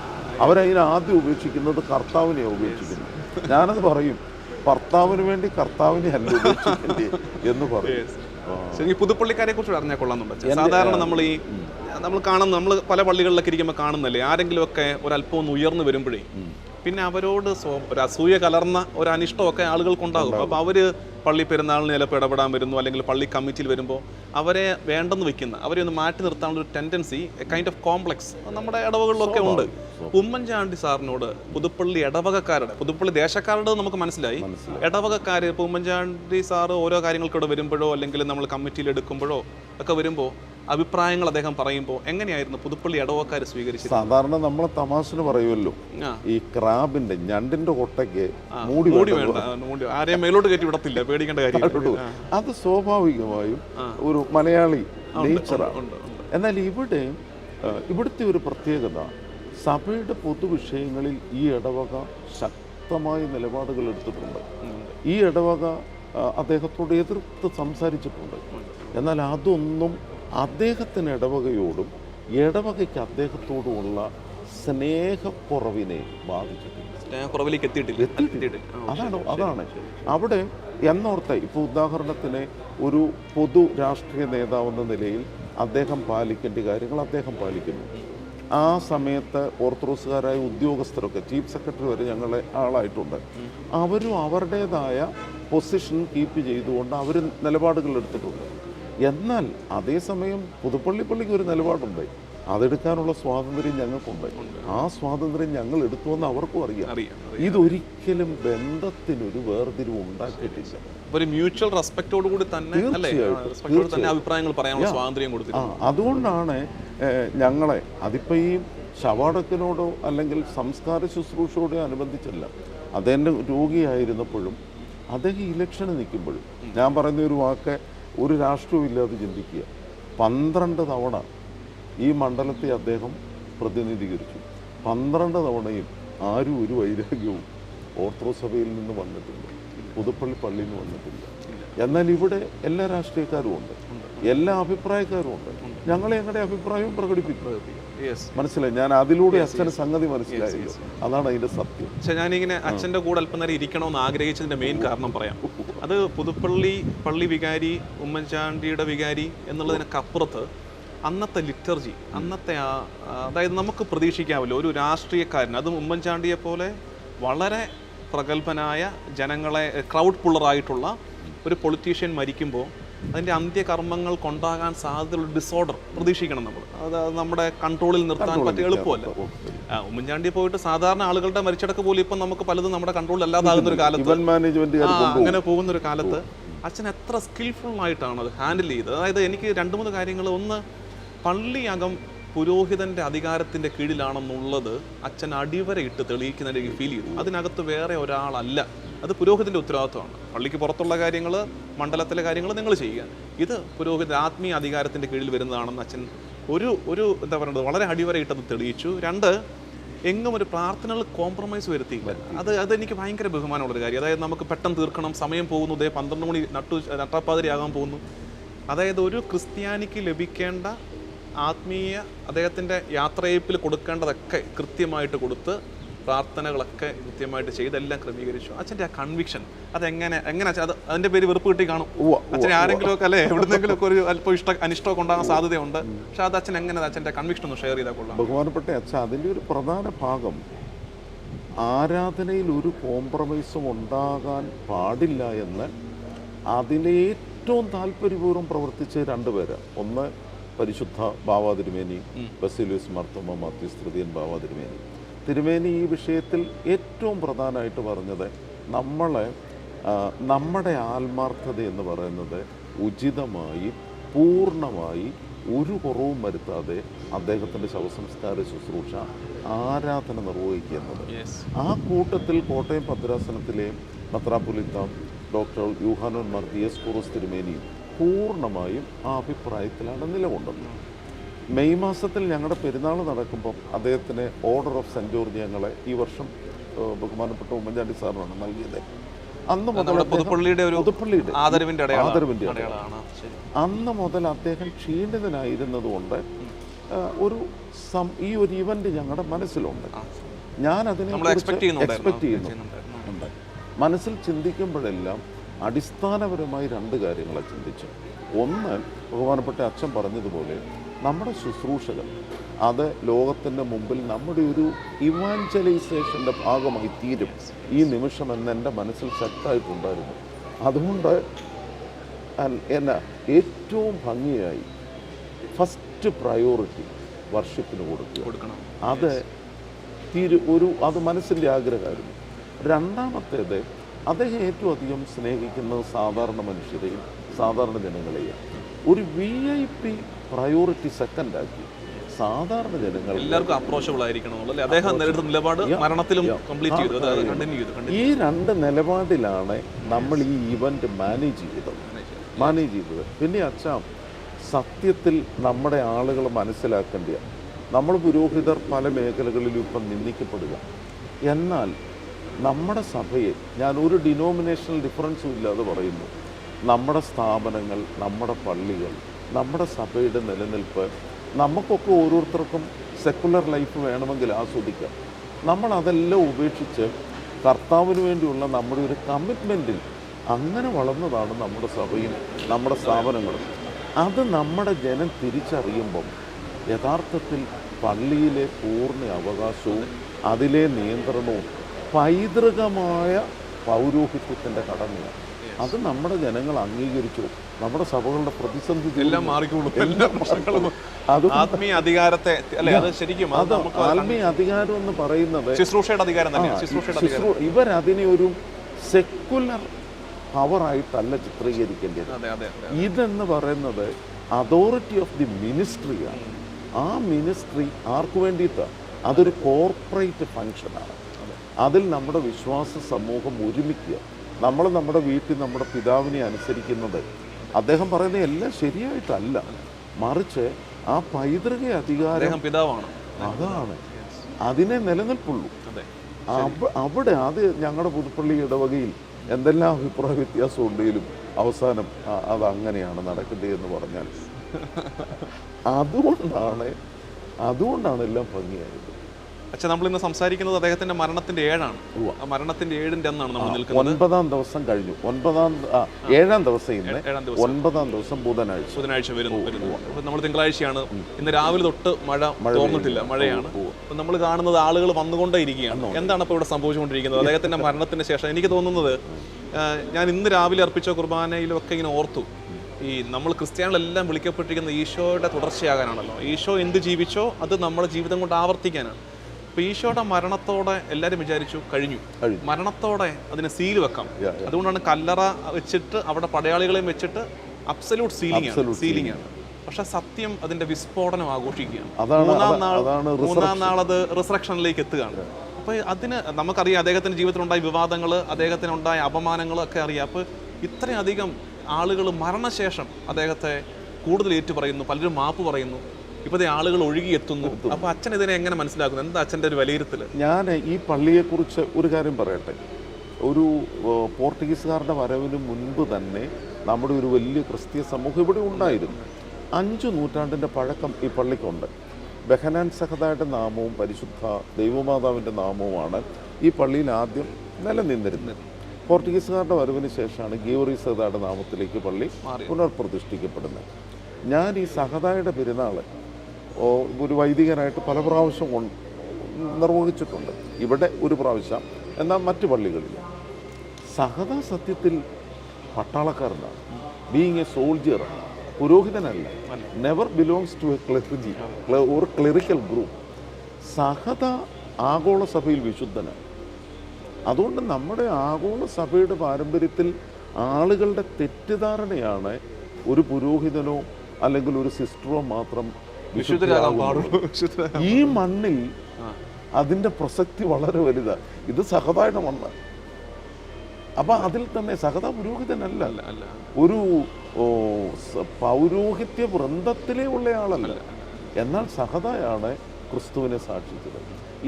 അവരതിനാദ്യം ഉപേക്ഷിക്കുന്നത് കർത്താവിനെ ഉപേക്ഷിക്കുന്നു ഞാനത് പറയും. ഭർത്താവിന് വേണ്ടി കർത്താവിനെ അല്ല ഉപേക്ഷിക്കേണ്ടി എന്ന് പറയും. ആ. ശരി പുതുപ്പള്ളിക്കാരെ കുറിച്ച് അറിഞ്ഞാൽ കൊള്ളാന്നുണ്ട് സാധാരണ നമ്മൾ ഈ നമ്മൾ കാണുന്ന നമ്മൾ പല പള്ളികളിലൊക്കെ ഇരിക്കുമ്പോൾ കാണുന്നല്ലേ ആരെങ്കിലുമൊക്കെ ഒരല്പം ഒന്ന് ഉയർന്നു വരുമ്പോഴേ പിന്നെ അവരോട് ഒരു അസൂയ കലർന്ന ഒരു അനിഷ്ടമൊക്കെ ആളുകൾക്കുണ്ടാകും. അപ്പോൾ അവർ പള്ളി പെരുന്നാളിന് ചിലപ്പോൾ ഇടപെടാൻ വരുന്നു അല്ലെങ്കിൽ പള്ളി കമ്മിറ്റിയിൽ വരുമ്പോൾ അവരെ വേണ്ടെന്ന് വെക്കുന്ന അവരെ ഒന്ന് മാറ്റി നിർത്താനുള്ള ഒരു ടെൻഡൻസി കൈൻഡ് ഓഫ് കോംപ്ലക്സ് നമ്മുടെ ഇടവകളിലൊക്കെ ഉണ്ട്. ഉമ്മൻചാണ്ടി സാറിനോട് പുതുപ്പള്ളി ഇടവകക്കാരുടെ പുതുപ്പള്ളി ദേശക്കാരുടെ നമുക്ക് മനസ്സിലായി. ഇടവകക്കാർ ഇപ്പോൾ ഉമ്മൻചാണ്ടി സാറ് ഓരോ കാര്യങ്ങൾക്കൂടെ വരുമ്പോഴോ അല്ലെങ്കിൽ നമ്മൾ കമ്മിറ്റിയിൽ എടുക്കുമ്പോഴോ ഒക്കെ വരുമ്പോൾ അഭിപ്രായങ്ങൾ അദ്ദേഹം പറയുമ്പോൾ എങ്ങനെയായിരുന്നു പുതുപ്പള്ളി ഇടവക്കാർ സ്വീകരിച്ചത്? സാധാരണ നമ്മൾ തമാശന് പറയുമല്ലോ. ഈ ക്രാബിന്റെ ഞണ്ടിന്റെ കൊട്ടയ്ക്ക് മൂടി മൂടി വേണ്ട. മൂടി ആരെയും മേലോട്ട് കയറ്റി വിടത്തില്ല പേടിക്കേണ്ട കാര്യം അത് സ്വാഭാവികമായും ഒരു മലയാളി നേച്ചറാണ് എന്നാൽ ഇവിടെ ഇവിടുത്തെ ഒരു പ്രത്യേകത സഭയുടെ പൊതുവിഷയങ്ങളിൽ ഈ ഇടവക ശക്തമായ നിലപാടുകൾ എടുത്തിട്ടുണ്ട്. ഈ ഇടവക അദ്ദേഹത്തോട് എതിർത്ത് സംസാരിച്ചിട്ടുണ്ട്. എന്നാൽ അതൊന്നും അദ്ദേഹത്തിന് ഇടവകയോടും ഇടവകയ്ക്ക് അദ്ദേഹത്തോടുമുള്ള സ്നേഹക്കുറവിനെ ബാധിച്ചിട്ടില്ല സ്നേഹക്കുറവിലേക്ക് എത്തിയിട്ടില്ല. അതാണ് അതാണ്. അവിടെ എന്നോർത്ത ഇപ്പോൾ ഉദാഹരണത്തിന് ഒരു പൊതു രാഷ്ട്രീയ നേതാവെന്ന നിലയിൽ അദ്ദേഹം പാലിക്കേണ്ട കാര്യങ്ങൾ അദ്ദേഹം പാലിക്കുന്നു. ആ സമയത്ത് ഓർത്തഡോക്സുകാരായ ഉദ്യോഗസ്ഥരൊക്കെ ചീഫ് സെക്രട്ടറി വരെ ഞങ്ങളെ ആളായിട്ടുണ്ട്. അവരും അവരുടേതായ പൊസിഷൻ കീപ്പ് ചെയ്തുകൊണ്ട് അവർ നിലപാടുകൾ എടുത്തിട്ടുണ്ട്. എന്നാൽ അതേസമയം പുതുപ്പള്ളി പള്ളിക്ക് ഒരു നിലപാടുണ്ട്. അതെടുക്കാനുള്ള സ്വാതന്ത്ര്യം ഞങ്ങൾക്കുണ്ട്. ആ സ്വാതന്ത്ര്യം ഞങ്ങൾ എടുത്തുവെന്ന് അവർക്കും അറിയാം. ഇതൊരിക്കലും ബന്ധത്തിനൊരു വേർതിരിവ് ഉണ്ടാക്കിയിട്ടില്ല. ഒരു മ്യൂച്വൽ റെസ്പെക്റ്റോട് കൂടി തന്നെ തന്നെ അഭിപ്രായങ്ങൾ പറയാനുള്ള സ്വാതന്ത്ര്യം അതുകൊണ്ടാണ് ഞങ്ങളെ അതിപ്പോൾ ഈ ശവാടത്തിനോടോ അല്ലെങ്കിൽ സംസ്കാര ശുശ്രൂഷയോടോ അനുബന്ധിച്ചല്ല. അദ്ദേഹം രോഗിയായിരുന്നപ്പോഴും അദ്ദേഹം ഇലക്ഷന് നിൽക്കുമ്പോഴും ഞാൻ പറയുന്ന ഒരു വാക്ക് ഒരു രാഷ്ട്രവും ഇല്ലാതെ ചിന്തിക്കുക. പന്ത്രണ്ട് തവണ ഈ മണ്ഡലത്തെ അദ്ദേഹം പ്രതിനിധീകരിച്ചു. പന്ത്രണ്ട് തവണയും ആരും ഒരു വൈരാഗ്യവും ഓർത്തഡോക്സ് സഭയിൽ നിന്ന് വന്നിട്ടില്ല. പുതുപ്പള്ളി പള്ളിയിൽ നിന്ന് വന്നിട്ടില്ല. എന്നാൽ ഇവിടെ എല്ലാ രാഷ്ട്രീയക്കാരും ഉണ്ട്. എല്ലാ അഭിപ്രായക്കാരും ഉണ്ട്. ഞങ്ങളെ ഞങ്ങളുടെ അഭിപ്രായവും പ്രകടിപ്പിക്കും. യെസ് മനസ്സിലായി? ഞാൻ അതിലൂടെ അച്ഛന്റെ സംഗതി മനസ്സിലായി അതാണ് അതിന്റെ സത്യം. പക്ഷെ ഞാനിങ്ങനെ അച്ഛന്റെ കൂടെ അല്പം നേരം ഇരിക്കണമെന്ന് ആഗ്രഹിച്ചതിന്റെ മെയിൻ കാരണം പറയാം. അത് പുതുപ്പള്ളി പള്ളി വികാരി ഉമ്മൻചാണ്ടിയുടെ വികാരി എന്നുള്ളതിനൊക്കെ അപ്പുറത്ത് അന്നത്തെ ലിറ്റർജി അന്നത്തെ ആ ആ, അതായത് നമുക്ക് പ്രതീക്ഷിക്കാമല്ലോ ഒരു രാഷ്ട്രീയക്കാരൻ അതും ഉമ്മൻചാണ്ടിയെ പോലെ വളരെ പ്രഗത്ഭനായ ജനങ്ങളെ ക്രൗഡ് പുള്ളറായിട്ടുള്ള ഒരു പൊളിറ്റീഷ്യൻ മരിക്കുമ്പോൾ അതിന്റെ അന്ത്യകർമ്മങ്ങൾ കൊണ്ടാകാൻ സാധ്യതയുള്ള ഡിസോർഡർ പ്രതീക്ഷിക്കണം നമ്മൾ. അത് നമ്മുടെ കൺട്രോളിൽ നിർത്താൻ പറ്റിയ എളുപ്പമല്ല? ഉമ്മൻചാണ്ടി പോയിട്ട് സാധാരണ ആളുകളുടെ മരിച്ചടക്ക് പോലും ഇപ്പം നമുക്ക് പലതും നമ്മുടെ കൺട്രോളിൽ അല്ലാതാകുന്ന ഒരു കാലത്ത് അങ്ങനെ പോകുന്ന ഒരു കാലത്ത് അച്ഛൻ എത്ര സ്കിൽഫുൾ ആയിട്ടാണ് അത് ഹാൻഡിൽ ചെയ്തത്. അതായത് എനിക്ക് രണ്ട് മൂന്ന് കാര്യങ്ങൾ. ഒന്ന് പള്ളിയകം പുരോഹിതന്റെ അധികാരത്തിന്റെ കീഴിലാണെന്നുള്ളത് അച്ഛൻ അടിവരയിട്ട് തെളിയിക്കുന്ന എനിക്ക് ഫീൽ ചെയ്തു. അതിനകത്ത് വേറെ ഒരാളല്ല. അത് പുരോഹിതന്റെ ഉത്തരവാദിത്വമാണ്. പള്ളിക്ക് പുറത്തുള്ള കാര്യങ്ങൾ മണ്ഡലത്തിലെ കാര്യങ്ങൾ നിങ്ങൾ ചെയ്യുക. ഇത് പുരോഹിത ആത്മീയ അധികാരത്തിന്റെ കീഴിൽ വരുന്നതാണെന്ന് അച്ഛൻ ഒരു ഒരു എന്താ പറയുന്നത് വളരെ അടിവരയിട്ടത് തെളിയിച്ചു. രണ്ട് എങ്ങും ഒരു പ്രാർത്ഥനകൾ കോംപ്രമൈസ് വരുത്തിയില്ല. അത് അതെനിക്ക് ഭയങ്കര ബഹുമാനമുള്ളൊരു കാര്യം. അതായത് നമുക്ക് പെട്ടെന്ന് തീർക്കണം സമയം പോകുന്നു ഇതേ പന്ത്രണ്ട് മണി നട്ടു നട്ടാപ്പാതിരിയാകാൻ പോകുന്നു. അതായത് ഒരു ക്രിസ്ത്യാനിക്ക് ലഭിക്കേണ്ട ആത്മീയ അദ്ദേഹത്തിന്റെ യാത്രയപ്പിൽ കൊടുക്കേണ്ടതൊക്കെ കൃത്യമായിട്ട് കൊടുത്ത് പ്രാർത്ഥനകളൊക്കെ കൃത്യമായിട്ട് ചെയ്തെല്ലാം ക്രമീകരിച്ചു. അച്ഛന്റെ ആ കൺവിക്ഷൻ അതെങ്ങനെ എങ്ങനെ അത് അതിന്റെ പേര് വെറുപ്പ് കിട്ടി കാണും. അച്ഛനെ അച്ഛൻ ആരെങ്കിലും ഒക്കെ അല്ലേ എവിടുന്നെങ്കിലും ഒക്കെ ഒരു അല്പം ഇഷ്ട അനിഷ്ടമൊക്കെ ഉണ്ടാകാൻ സാധ്യതയുണ്ട്. പക്ഷെ അത് അച്ഛൻ എങ്ങനെ അച്ഛന്റെ കൺവിക്ഷൻ ഒന്ന് ഷെയർ ചെയ്താൽ കൊള്ളാം. ബഹുമാനപ്പെട്ട അച്ഛൻ അതിന്റെ ഒരു പ്രധാന ഭാഗം ആരാധനയിൽ ഒരു കോംപ്രമൈസും ഉണ്ടാകാൻ പാടില്ല എന്ന് അതിലെ ഏറ്റവും താല്പര്യപൂർവം പ്രവർത്തിച്ച രണ്ടുപേര് ഒന്ന് പരിശുദ്ധ ബാവാതിരുമേനി ബസീലൂസ് മർത്തമ്മ മർത്തോമ മാത്യൂസ് തൃതീയൻ ബാവാ തിരുമേനി ഈ വിഷയത്തിൽ ഏറ്റവും പ്രധാനമായിട്ട് പറഞ്ഞത് നമ്മളെ നമ്മുടെ ആത്മാർത്ഥത എന്ന് പറയുന്നത് ഉചിതമായി പൂർണമായി ഒരു കുറവും വരുത്താതെ അദ്ദേഹത്തിന്റെ ശവസംസ്കാര ശുശ്രൂഷ ആരാധന നിർവഹിക്കുന്നത് എന്നത്. ആ കൂട്ടത്തിൽ കോട്ടയം ഭദ്രാസനത്തിലെ പത്രാപുലിത്ത ഡോക്ടർ യൂഹാനോൻ മാർ എസ് കുറോസ് തിരുമേനിയും പൂർണമായും ആ അഭിപ്രായത്തിലാണ് നിലകൊണ്ടത്. മെയ് മാസത്തിൽ ഞങ്ങളുടെ പെരുന്നാൾ നടക്കുമ്പം അദ്ദേഹത്തിന് ഓർഡർ ഓഫ് സെന്റ് ജോർജ് ഞങ്ങളെ ഈ വർഷം ബഹുമാനപ്പെട്ട ഉമ്മൻചാണ്ടി സാറിനാണ് നൽകിയത്. അന്ന് മുതൽ പുതുപ്പള്ളിയുടെ ഒരു പുതുപ്പള്ളിയുടെ ആദരവിന്റെ അന്ന് മുതൽ അദ്ദേഹം ക്ഷീണിതനായിരുന്നത് കൊണ്ട് ഒരു സം ഈ ഒരു ഇവന്റ് ഞങ്ങളുടെ മനസ്സിലുണ്ട്. ഞാൻ അതിനെ എക്സ്പെക്ട് ചെയ്യുന്നുണ്ടായിരുന്നു. എക്സ്പെക്ട് ചെയ്യുന്നു. ചെയ്യുന്നുണ്ടായിരുന്നു. മനസ്സിൽ ചിന്തിക്കുമ്പോഴെല്ലാം അടിസ്ഥാനപരമായി രണ്ട് കാര്യങ്ങളെ ചിന്തിച്ചു. ഒന്ന് ബഹുമാനപ്പെട്ട അച്ഛൻ പറഞ്ഞതുപോലെ നമ്മുടെ ശുശ്രൂഷകൾ അത് ലോകത്തിന്റെ മുമ്പിൽ നമ്മുടെ ഒരു ഇവാഞ്ചലൈസേഷന്റെ ഭാഗമായി തീരും. ഈ നിമിഷം എന്ന് എന്റെ മനസ്സിൽ ശക്തമായിട്ടുണ്ടായിരുന്നു. അതുകൊണ്ട് എന്നാ ഏറ്റവും ഭംഗിയായി ഫസ്റ്റ് പ്രയോറിറ്റി വർഷിപ്പിന് കൊടുക്കുക. അത് തീരു ഒരു അത് മനസ്സിന്റെ ആഗ്രഹമായിരുന്നു. രണ്ടാമത്തേത് അദ്ദേഹം ഏറ്റവും അധികം സ്നേഹിക്കുന്നത് സാധാരണ മനുഷ്യരെയും സാധാരണ ജനങ്ങളെയും. ഒരു വി ഐ പി പ്രയോറിറ്റി സെക്കൻഡാക്കി സാധാരണ ജനങ്ങൾ എല്ലാവർക്കും അപ്രോച്ചബിൾ ആയിരിക്കണം? അദ്ദേഹം നേരിടുന്ന നിലപാട്. മരണത്തിലും കംപ്ലീറ്റ് ചെയ്തു. അത് കണ്ടിന്യൂ ചെയ്തു കണ്ടിന്യൂ ഈ രണ്ട് നിലപാടിലാണ് നമ്മൾ ഈ ഇവന്റ് മാനേജ് ചെയ്തത്. മാനേജ് ചെയ്തത്. പിന്നെ അച്ഛാ സത്യത്തിൽ നമ്മുടെ ആളുകൾ മനസ്സിലാക്കേണ്ട നമ്മൾ പുരോഹിതർ പല മേഖലകളിലും ഇപ്പം നിന്ദിക്കപ്പെടുക. എന്നാൽ നമ്മുടെ സഭയെ ഞാൻ ഒരു ഡിനോമിനേഷണൽ ഡിഫറൻസും ഇല്ലാതെ പറയുന്നു. നമ്മുടെ സ്ഥാപനങ്ങൾ നമ്മുടെ പള്ളികൾ നമ്മുടെ സഭയുടെ നിലനിൽപ്പ് നമുക്കൊക്കെ ഓരോരുത്തർക്കും സെക്കുലർ ലൈഫ് വേണമെങ്കിൽ ആസ്വദിക്കാം. നമ്മൾ അതെല്ലാം ഉപേക്ഷിച്ച് കർത്താവിന് വേണ്ടിയുള്ള നമ്മുടെ ഒരു കമ്മിറ്റ്മെന്റിൽ അങ്ങനെ വളർന്നതാണ് നമ്മുടെ സഭയും നമ്മുടെ സ്ഥാപനങ്ങളും അത് നമ്മുടെ ജനം തിരിച്ചറിയുമ്പം യഥാർത്ഥത്തിൽ പള്ളിയിലെ പൂർണ അവകാശവും അതിലെ നിയന്ത്രണവും പൈതൃകമായ പൗരോഹിത്യത്തിന്റെ കടമയാണ്. അത് നമ്മുടെ ജനങ്ങൾ അംഗീകരിച്ചു. നമ്മുടെ സഭകളുടെ പ്രതിസന്ധി എല്ലാം മാറിക്കോളും എല്ലാ പ്രശ്നങ്ങളും അത് ആത്മീയ അധികാരത്തെ അല്ലെ അത് ശരിക്കും അത് ആത്മീയ അധികാരം എന്ന് പറയുന്നത് ശുശ്രൂഷയുടെ അധികാരം തന്നെയാണ് ഇവരതിനെ ഒരു സെക്കുലർ പവറായിട്ടല്ല ചിത്രീകരിക്കേണ്ടത്. ഇതെന്ന് പറയുന്നത് അതോറിറ്റി ഓഫ് ദി മിനിസ്ട്രിയാണ് ആ മിനിസ്ട്രി ആർക്കു വേണ്ടിയിട്ടാണ് അതൊരു കോർപ്പറേറ്റ് ഫങ്ഷനാണ് അതിൽ നമ്മുടെ വിശ്വാസ സമൂഹം ഒരുമിക്കുക. നമ്മൾ നമ്മുടെ വീട്ടിൽ നമ്മുടെ പിതാവിനെ അനുസരിക്കുന്നത്. അദ്ദേഹം പറയുന്ന എല്ലാം ശരിയായിട്ടല്ല. മറിച്ച് ആ പൈതൃക അധികാരം പിതാവാണ്. അതാണ്. അതിനെ നിലനിൽപ്പുള്ളൂ. അവിടെ അത് ഞങ്ങളുടെ പുതുപ്പള്ളി ഇടവകയിൽ എന്തെല്ലാം അഭിപ്രായ വ്യത്യാസം ഉണ്ടെങ്കിലും അവസാനം അത് അങ്ങനെയാണ് നടക്കുന്നത് എന്ന് പറഞ്ഞാൽ. അതുകൊണ്ടാണ് അതുകൊണ്ടാണ് എല്ലാം ഭംഗിയായത്. അച്ഛൻ നമ്മൾ ഇന്ന് സംസാരിക്കുന്നത് അദ്ദേഹത്തിന്റെ മരണത്തിന്റെ ഏഴാണ്. ആ മരണത്തിന്റെ ഏഴിന്റെ അന്നാണ് നമ്മൾ നിൽക്കുന്നത്. ഒൻപതാം ദിവസം കഴിഞ്ഞു. ഒൻപതാം ഏഴാം ദിവസം ഇന്ന് ഒൻപതാം ദിവസം ബുധനാഴ്ച. ബുധനാഴ്ച വരുന്നു നമ്മൾ തിങ്കളാഴ്ചയാണ്. ഇന്ന് രാവിലെ തൊട്ട് മഴ തോന്നിട്ടില്ല മഴയാണ്. അപ്പൊ നമ്മൾ കാണുന്നത് ആളുകൾ വന്നുകൊണ്ടേ ഇരിക്കുകയാണ്. എന്താണ് ഇപ്പോൾ ഇവിടെ സംഭവിച്ചുകൊണ്ടിരിക്കുന്നത്? അദ്ദേഹത്തിന്റെ മരണത്തിന് ശേഷം എനിക്ക് തോന്നുന്നത് ഞാൻ ഇന്ന് രാവിലെ അർപ്പിച്ച കുർബാനയിലും ഒക്കെ ഇങ്ങനെ ഓർത്തു. ഈ നമ്മൾ ക്രിസ്ത്യാനികളെല്ലാം വിളിക്കപ്പെട്ടിരിക്കുന്ന ഈശോയുടെ തുടർച്ചയാകാനാണല്ലോ. ഈശോ എന്ത് ജീവിച്ചോ അത് നമ്മുടെ ജീവിതം കൊണ്ട് ആവർത്തിക്കാനാണ്. അപ്പൊ ഈശോയുടെ മരണത്തോടെ എല്ലാവരും വിചാരിച്ചു കഴിഞ്ഞു. മരണത്തോടെ അതിനെ സീൽ വെക്കാം. അതുകൊണ്ടാണ് കല്ലറ വെച്ചിട്ട് അവിടെ പടയാളികളെയും വെച്ചിട്ട് അബ്സല്യൂട്ട് സീലിംഗ് ആണ്. സീലിംഗ് ആണ്. പക്ഷെ സത്യം അതിന്റെ വിസ്ഫോടനം ആഘോഷിക്കുകയാണ്. മൂന്നാം നാൾ മൂന്നാം നാൾ അത് റിസറക്ഷനിലേക്ക് എത്തുകയാണ്. അപ്പൊ അതിന് നമുക്കറിയാം അദ്ദേഹത്തിന്റെ ജീവിതത്തിലുണ്ടായ വിവാദങ്ങൾ അദ്ദേഹത്തിന് അദ്ദേഹത്തിനുണ്ടായ അപമാനങ്ങൾ ഒക്കെ അറിയാം. അപ്പൊ ഇത്രയധികം ആളുകൾ മരണശേഷം അദ്ദേഹത്തെ കൂടുതൽ ഏറ്റു പറയുന്നു പലരും മാപ്പ് പറയുന്നു. ഇപ്പോഴത്തെ ആളുകൾ ഒഴുകിയെത്തുന്നു. അപ്പോൾ അച്ഛൻ ഇതിനെ എങ്ങനെ മനസ്സിലാക്കുന്നു? എന്താ അച്ഛന്റെ ഒരു വിലയിരുത്തൽ? ഞാൻ ഈ പള്ളിയെക്കുറിച്ച് ഒരു കാര്യം പറയട്ടെ. ഒരു പോർട്ടുഗീസുകാരുടെ വരവിന് മുൻപ് തന്നെ നമ്മുടെ ഒരു വലിയ ക്രിസ്തീയ സമൂഹം ഇവിടെ ഉണ്ടായിരുന്നു. അഞ്ചു നൂറ്റാണ്ടിന്റെ പഴക്കം ഈ പള്ളിക്കുണ്ട്. ബഹനാൻ സഹദായുടെ നാമവും പരിശുദ്ധ ദൈവമാതാവിന്റെ നാമവുമാണ് ഈ പള്ളിയിൽ ആദ്യം നിലനിന്നിരുന്നത്. പോർട്ടുഗീസുകാരുടെ വരവിന് ശേഷമാണ് ഗീവറി സഹതായുടെ നാമത്തിലേക്ക് പള്ളി. പുനർപ്രതിഷ്ഠിക്കപ്പെടുന്നത്. ഞാൻ ഈ സഹദായുടെ പെരുന്നാൾ ഒരു വൈദികനായിട്ട് പല പ്രാവശ്യം നിർവഹിച്ചിട്ടുണ്ട്. ഇവിടെ ഒരു പ്രാവശ്യം എന്നാൽ മറ്റു പള്ളികളിൽ. സഹദ സത്യത്തിൽ പട്ടാളക്കാരനാണ് being a soldier പുരോഹിതനല്ല. Never belongs to a clergy ഒരു ക്ലറിക്കൽ ഗ്രൂപ്പ് സഹത ആഗോള സഭയിൽ വിശുദ്ധനാണ്. അതുകൊണ്ട് നമ്മുടെ ആഗോള സഭയുടെ പാരമ്പര്യത്തിൽ ആളുകളുടെ തെറ്റിദ്ധാരണയാണ് ഒരു പുരോഹിതനോ അല്ലെങ്കിൽ ഒരു സിസ്റ്ററോ മാത്രം വിശുദ്ധരാകാൻ. പാടുള്ളൂ. ഈ മണ്ണിൽ അതിന്റെ പ്രസക്തി വളരെ വലുതാണ് ഇത് സഹതായുടെ മണ്ണ്. അപ്പം അതിൽ തന്നെ സഹത പുരോഹിതനല്ല. ഒരു പൗരോഹിത്യ വൃന്ദത്തിലേ ഉള്ളയാളല്ല. ആളല്ല എന്നാൽ സഹതയാണ് ക്രിസ്തുവിനെ സാക്ഷിച്ചത്.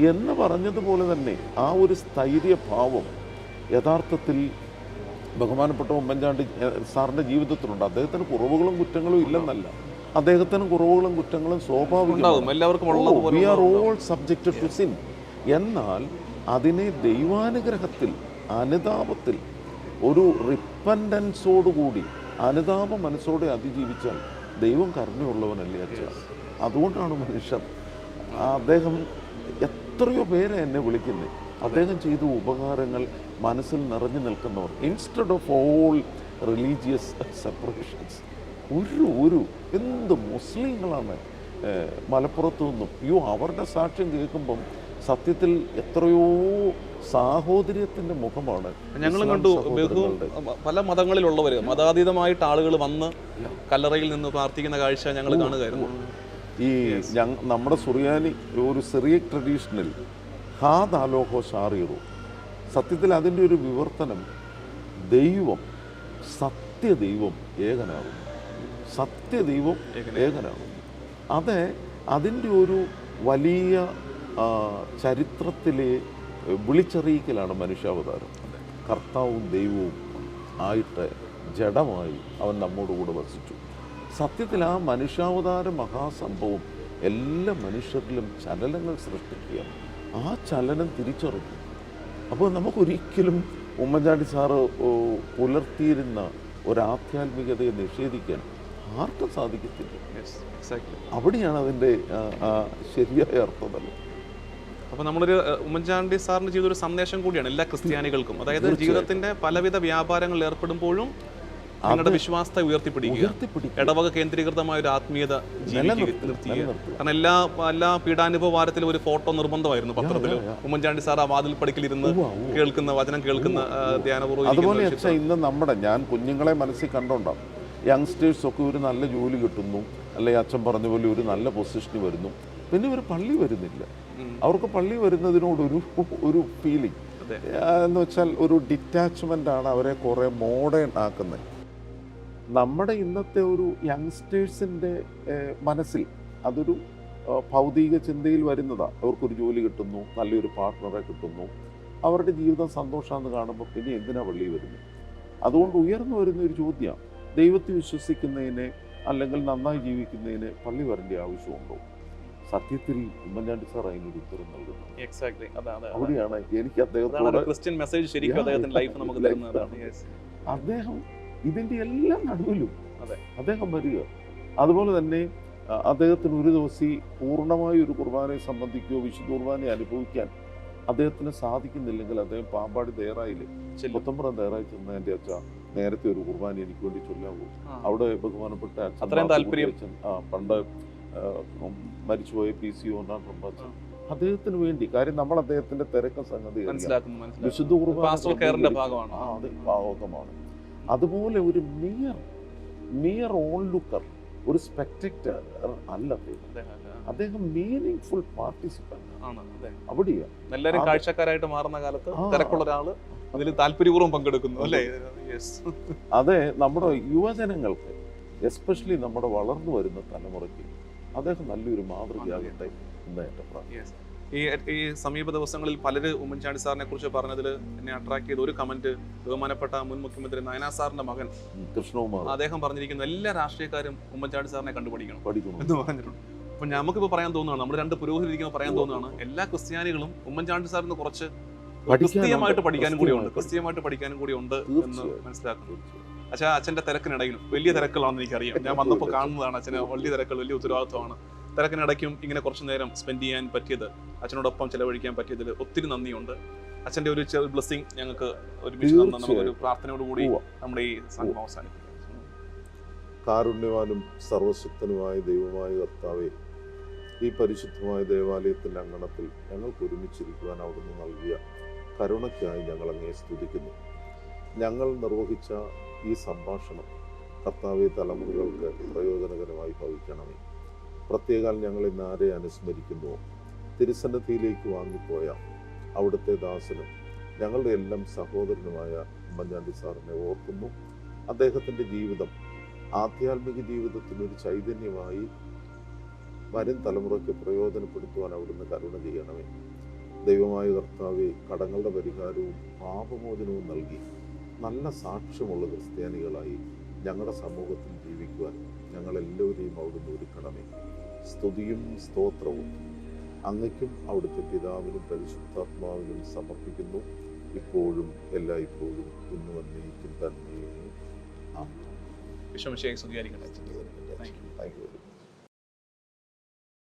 എന്ന് പറഞ്ഞതുപോലെ തന്നെ ആ ഒരു സ്ഥൈര്യഭാവം യഥാർത്ഥത്തിൽ ബഹുമാനപ്പെട്ട ഉമ്മൻചാണ്ടി സാറിന്റെ ജീവിതത്തിലുണ്ട്. അദ്ദേഹത്തിന് കുറവുകളും കുറ്റങ്ങളും ഇല്ലെന്നല്ല. അദ്ദേഹത്തിന് കുറവുകളും കുറ്റങ്ങളും സ്വാഭാവികം സ്വാഭാവികമാണ് എന്നാൽ അതിനെ ദൈവാനുഗ്രഹത്തിൽ അനുതാപത്തിൽ ഒരു റിപ്പൻഡൻസോടുകൂടി അനുതാപ മനസ്സോടെ അതിജീവിച്ചാൽ ദൈവം കരുണയുള്ളവനല്ലേ അച്ഛ. അതുകൊണ്ടാണ് മനുഷ്യൻ അദ്ദേഹം എത്രയോ പേരെ എന്നെ വിളിക്കുന്നത് അദ്ദേഹം ചെയ്ത ഉപകാരങ്ങൾ മനസ്സിൽ നിറഞ്ഞു നിൽക്കുന്നവർ instead of all religious separations ഒരു ഒരു എന്ത് മുസ്ലിങ്ങളാണ് മലപ്പുറത്തു നിന്നും? അയ്യോ അവരുടെ സാക്ഷ്യം കേൾക്കുമ്പം സത്യത്തിൽ എത്രയോ സാഹോദര്യത്തിന്റെ മുഖമാണ് ഞങ്ങൾ കണ്ടു. പല മതങ്ങളിലുള്ളവർ മതാതീതമായിട്ട് ആളുകൾ വന്ന് കല്ലറയിൽ നിന്ന് പ്രാർത്ഥിക്കുന്ന കാഴ്ച ഞങ്ങൾ കാണുകയായിരുന്നു. ഈ നമ്മുടെ സുറിയാനി ഒരു സിറിയ ട്രഡീഷണൽ ഹാദാലോഹോ ഷാറിയറു സത്യത്തിൽ അതിന്റെ ഒരു വിവർത്തനം ദൈവം സത്യദൈവം ഏകനാകുന്നു. സത്യദൈവം ഏകനാകുന്നു അത് അതിന്റെ ഒരു വലിയ ചരിത്രത്തിലെ വിളിച്ചറിയിക്കലാണ് മനുഷ്യാവതാരം. കർത്താവും ദൈവവും ആയിട്ട് ജഡമായി അവൻ നമ്മോടുകൂടെ വസിച്ചു. സത്യത്തിൽ ആ മനുഷ്യാവതാര മഹാസംഭവം എല്ലാ മനുഷ്യരിലും ചലനങ്ങൾ സൃഷ്ടിക്കുക ആ ചലനം തിരിച്ചറിഞ്ഞു. അപ്പോൾ നമുക്കൊരിക്കലും ഉമ്മൻചാണ്ടി സാറ് പുലർത്തിയിരുന്ന ഒരു ആധ്യാത്മികതയെ നിഷേധിക്കാൻ ആർക്കും സാധിക്കത്തില്ല. അവിടെയാണ് അതിന്റെ ശരിയായ അർത്ഥമല്ല അപ്പൊ നമ്മളൊരു ഉമ്മൻചാണ്ടി സാറിന്റെ ജീവിതം ഒരു സന്ദേശം കൂടിയാണ് എല്ലാ ക്രിസ്ത്യാനികൾക്കും. അതായത് ജീവിതത്തിന്റെ പലവിധ വ്യാപാരങ്ങളിൽ ഏർപ്പെടുമ്പോഴും നിങ്ങളുടെ വിശ്വാസത്തെ ഉയർത്തിപ്പിടിക്കുക. ഇടവക കേന്ദ്രീകൃതമായ ഒരു ആത്മീയത കാരണം എല്ലാ എല്ലാ പീഡാനുഭവ വാരത്തിലും ഒരു ഫോട്ടോ നിർബന്ധമായിരുന്നു പത്രത്തിൽ ഉമ്മൻചാണ്ടി സാർ ആ വാതിൽ ഉവ്വ. കേൾക്കുന്ന വചനം കേൾക്കുന്ന ധ്യാനപൂർവം അതുപോലെ ഇന്ന് നമ്മുടെ ഞാൻ കുഞ്ഞുങ്ങളെ മനസ്സിൽ കണ്ടോണ്ടാം യങ്സ്റ്റേഴ്സ് ഒക്കെ ഒരു നല്ല ജോലി കിട്ടുന്നു. അല്ലെങ്കിൽ അച്ഛൻ പറഞ്ഞ പോലെ ഒരു നല്ല പൊസിഷന് വരുന്നു. പിന്നെ ഇവർ പള്ളി വരുന്നില്ല. അവർക്ക് പള്ളി വരുന്നതിനോടൊരു ഒരു ഫീലിംഗ്. എന്ന് വെച്ചാൽ ഒരു ഡിറ്റാച്ച്മെന്റ് ആണ് അവരെ കുറേ മോഡേൺ ആക്കുന്നത്. നമ്മുടെ ഇന്നത്തെ ഒരു യങ്സ്റ്റേഴ്സിന്റെ മനസ്സിൽ അതൊരു ഭൗതിക ചിന്തയിൽ വരുന്നതാണ് അവർക്കൊരു ജോലി കിട്ടുന്നു നല്ലൊരു പാർട്ട്ണറെ കിട്ടുന്നു. അവരുടെ ജീവിതം സന്തോഷമാണെന്ന് കാണുമ്പോൾ പിന്നെ എന്തിനാ പള്ളി വരുന്നത് അതുകൊണ്ട് ഉയർന്നു വരുന്ന ഒരു ചോദ്യമാണ് ദൈവത്തെ വിശ്വസിക്കുന്നതിനെ അല്ലെങ്കിൽ നന്നായി ജീവിക്കുന്നതിന് പള്ളി വരേണ്ട ആവശ്യമുണ്ടോ സത്യത്തിൽ ഉമ്മൻചാണ്ടി സാർ അതിനൊരു ഉത്തരം നൽകുന്നു. അവിടെയാണ് എനിക്ക് അദ്ദേഹത്തോട് ക്രിസ്ത്യൻ മെസ്സേജ് ശരിക്കും Yeah, അദ്ദേഹത്തിന്റെ ലൈഫ് നമുക്ക് തരുന്നതാണ്. അദ്ദേഹം ഇതിന്റെ എല്ലാം നടുവിലും. അദ്ദേഹം വരിക അതുപോലെ തന്നെ അദ്ദേഹത്തിന് ഒരു ദിവസം പൂർണമായി ഒരു കുർബാനയെ സംബന്ധിക്കുകയോ വിശുദ്ധ കുർബാനയെ അനുഭവിക്കാൻ അദ്ദേഹത്തിന് സാധിക്കുന്നില്ലെങ്കിൽ അദ്ദേഹം പാമ്പാടി തയ്യാറായില്ലേ ചെല്ലും. പുത്തമ്പുറം തയ്യാറായി ചെന്ന എന്റെ അച്ഛ നേരത്തെ ഒരു കുർബാന എനിക്ക് വേണ്ടി ചൊല്ലാൻ. അവിടെ ബഹുമാനപ്പെട്ട അത്രയും താല്പര്യം. പണ്ട് മരിച്ചുപോയ പി സി ഒന്നാം അദ്ദേഹത്തിന് വേണ്ടി കാര്യം നമ്മൾ അദ്ദേഹത്തിന്റെ തിരക്ക സംഗതി വിശുദ്ധ കുർബാന ഭാഗമാണ്. ആ, അത് ഭാഗമാണ് അതുപോലെ ഒരു മിയർ മിയർ ഓൺ ലുക്കർ ഒരു സ്പെക്ടക്ടർ അല്ല അദ്ദേഹം. Meaning full participant. അവിടെയാണ് എല്ലാവരും കാഴ്ചക്കാരായിട്ട് മാറുന്ന കാലത്ത്. തിരക്കുള്ള ഒരാൾ അതിൽ താല്പര്യപൂർവം പങ്കെടുക്കുന്നു അല്ലേ? അതെ നമ്മുടെ യുവജനങ്ങൾക്ക് എസ്പെഷ്യലി നമ്മുടെ വളർന്നു വരുന്ന തലമുറയ്ക്ക് അദ്ദേഹം നല്ലൊരു മാതൃകയാകട്ടെ എന്ന് എന്റെ പ്രാർത്ഥന. ഈ ഈ സമീപ ദിവസങ്ങളിൽ പലര് ഉമ്മൻചാണ്ടി സാറിനെ കുറിച്ച് പറഞ്ഞതിൽ എന്നെ അട്രാക്ട് ചെയ്ത ഒരു കമന്റ് ബഹുമാനപ്പെട്ട മുൻ മുഖ്യമന്ത്രി നയനാ സാറിന്റെ മകൻ. കൃഷ്ണകുമാർ. അദ്ദേഹം പറഞ്ഞിരിക്കുന്നു എല്ലാ രാഷ്ട്രീയക്കാരും ഉമ്മൻചാണ്ടി സാറിനെ കണ്ടുപിടിക്കണം പഠിക്കണം. എന്ന് പറഞ്ഞിട്ടുണ്ട്. അപ്പൊ നമുക്കിപ്പോ പറയാൻ തോന്നുകയാണ് നമ്മൾ രണ്ട് പുരോഹിതിരിക്കുമ്പോൾ പറയാൻ തോന്നുകയാണ് എല്ലാ ക്രിസ്ത്യാനികളും ഉമ്മൻചാണ്ടി സാറിന് കുറച്ച്. ക്രിസ്തീയമായിട്ട് പഠിക്കാനും കൂടി ഉണ്ട്. ക്രിസ്തീയമായിട്ട് പഠിക്കാനും കൂടി ഉണ്ട് എന്ന്. മനസ്സിലാക്കുന്നു. അച്ഛാ അച്ഛന്റെ തിരക്കിനിടയിലും വലിയ തിരക്കുകളാണെന്ന് എനിക്കറിയാം. ഞാൻ വന്നപ്പോൾ കാണുന്നതാണ് അച്ഛന് വലിയ തിരക്കുകൾ വലിയ ഉത്തരവാദിത്വമാണ്. തിരക്കിനിടയ്ക്കും ഇങ്ങനെ കുറച്ച് നേരം സ്പെൻഡ് ചെയ്യാൻ പറ്റിയത് അച്ഛനോടൊപ്പം ചെലവഴിക്കാൻ പറ്റിയതിൽ ഒത്തിരി നന്ദിയുണ്ട്. അച്ഛന്റെ ഒരു ചെറിയ ബ്ലെസ്സിങ് ഞങ്ങൾക്ക് ഒരുമിച്ച് തന്ന നമുക്കൊരു പ്രാർത്ഥനയോടുകൂടി. നമ്മുടെ ഈ സംഘം അവസാനിപ്പിക്കാം കാരുണ്യവാനും സർവശക്തനുമായ ദൈവമായ കർത്താവെ ഈ പരിശുദ്ധമായ ദേവാലയത്തിന്റെ അങ്കണത്തിൽ ഞങ്ങൾക്ക് ഒരുമിച്ചിരിക്കുവാൻ അവിടുന്ന് നൽകിയ കരുണയ്ക്കായി ഞങ്ങൾ അങ്ങേ സ്തുതിക്കുന്നു. ഞങ്ങൾ നിർവഹിച്ച ഈ സംഭാഷണം കർത്താവ് തലമുറകൾക്ക് പ്രയോജനകരമായി ഭവിക്കണമേ. പ്രത്യേകാൽ ഞങ്ങൾ ഇന്ന് ആരെ അനുസ്മരിക്കുന്നുവോ? തിരുസന്നദ്ധിയിലേക്ക് വാങ്ങിപ്പോയ അവിടുത്തെ ദാസനും ഞങ്ങളുടെ എല്ലാം സഹോദരനുമായ ഉമ്മൻചാണ്ടി സാറിനെ ഓർക്കുന്നു. അദ്ദേഹത്തിന്റെ ജീവിതം ആധ്യാത്മിക ജീവിതത്തിനൊരു ചൈതന്യമായി വരും തലമുറയ്ക്ക് പ്രയോജനപ്പെടുത്തുവാൻ അവിടുന്ന് കരുണ ചെയ്യണമേ. ദൈവമായ കർത്താവെ കടങ്ങളുടെ പരിഹാരവും പാപമോചനവും നൽകി. നല്ല സാക്ഷ്യമുള്ള ക്രിസ്ത്യാനികളായി ഞങ്ങളുടെ സമൂഹത്തിൽ ജീവിക്കുവാൻ ഞങ്ങളെല്ലാവരെയും അവിടുന്ന് ഒരുക്കണമേ. സ്തുതിയും സ്തോത്രവും അങ്ങയ്ക്കും അവിടുത്തെ പിതാവിനും പരിശുദ്ധാത്മാവിനും സമർപ്പിക്കുന്നു. ഇപ്പോഴും എല്ലാ ഇപ്പോഴും ഇന്ന് വന്നേക്കും തന്നെ. വിശ്വമിശയെ സ്തുതിയായിരിക്കട്ടെ. Thank you